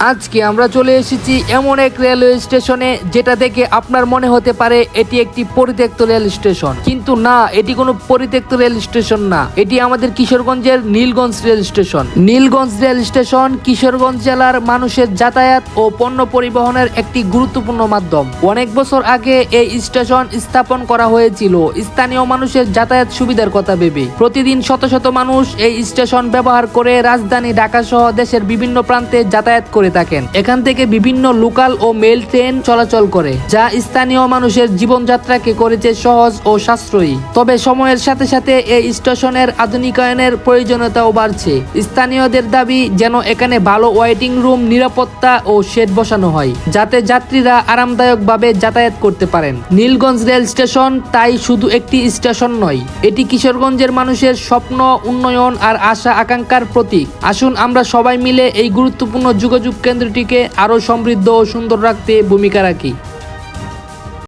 আজকে আমরা চলে এসেছি এমন এক রেলওয়ে স্টেশনে যেটা দেখে আপনার মনে হতে পারে এটি একটি পরিত্যক্ত রেল স্টেশন কিন্তু না, এটি কোনো পরিত্যক্ত রেল স্টেশন না। এটি আমাদের কিশোরগঞ্জের Nilganj rail station Nilganj rail station Kishoreganj জেলার মানুষের যাতায়াত ও পণ্য পরিবহনের একটি গুরুত্বপূর্ণ মাধ্যম। অনেক বছর আগে এই স্টেশন স্থাপন করা হয়েছিল। স্থানীয় মানুষের যাতায়াত সুবিধার কথা ভেবে। প্রতিদিন শত শত মানুষ এই স্টেশন ব্যবহার করে রাজধানী ঢাকা সহ দেশের বিভিন্ন প্রান্তে যাতায়াত করে থাকেন। এখান থেকে বিভিন্ন লোকাল ও মেল ট্রেন চলাচল করে, যা স্থানীয় মানুষের জীবনযাত্রাকে করেছে সহজ ও সাশ্রয়ী। তবে সময়ের সাথে সাথে এই স্টেশনের আধুনিকায়নের প্রয়োজনীয়তাও বাড়ছে। স্থানীয়দের দাবি যেন এখানে ভালো ওয়েটিং রুম, নিরাপত্তা ও শেড বসানো হয়, যাতে যাত্রীরা আরামদায়কভাবে যাতায়াত করতে পারেন। নীলগঞ্জ রেল স্টেশন তাই শুধু একটি স্টেশন নয়, এটি কিশোরগঞ্জের মানুষের স্বপ্ন, উন্নয়ন আর আশা আকাঙ্ক্ষার প্রতীক। আসুন আমরা সবাই মিলে এই গুরুত্বপূর্ণ যোগাযোগ কেন্দ্রটিকে আরও সমৃদ্ধ ও সুন্দর রাখতে ভূমিকা রাখি।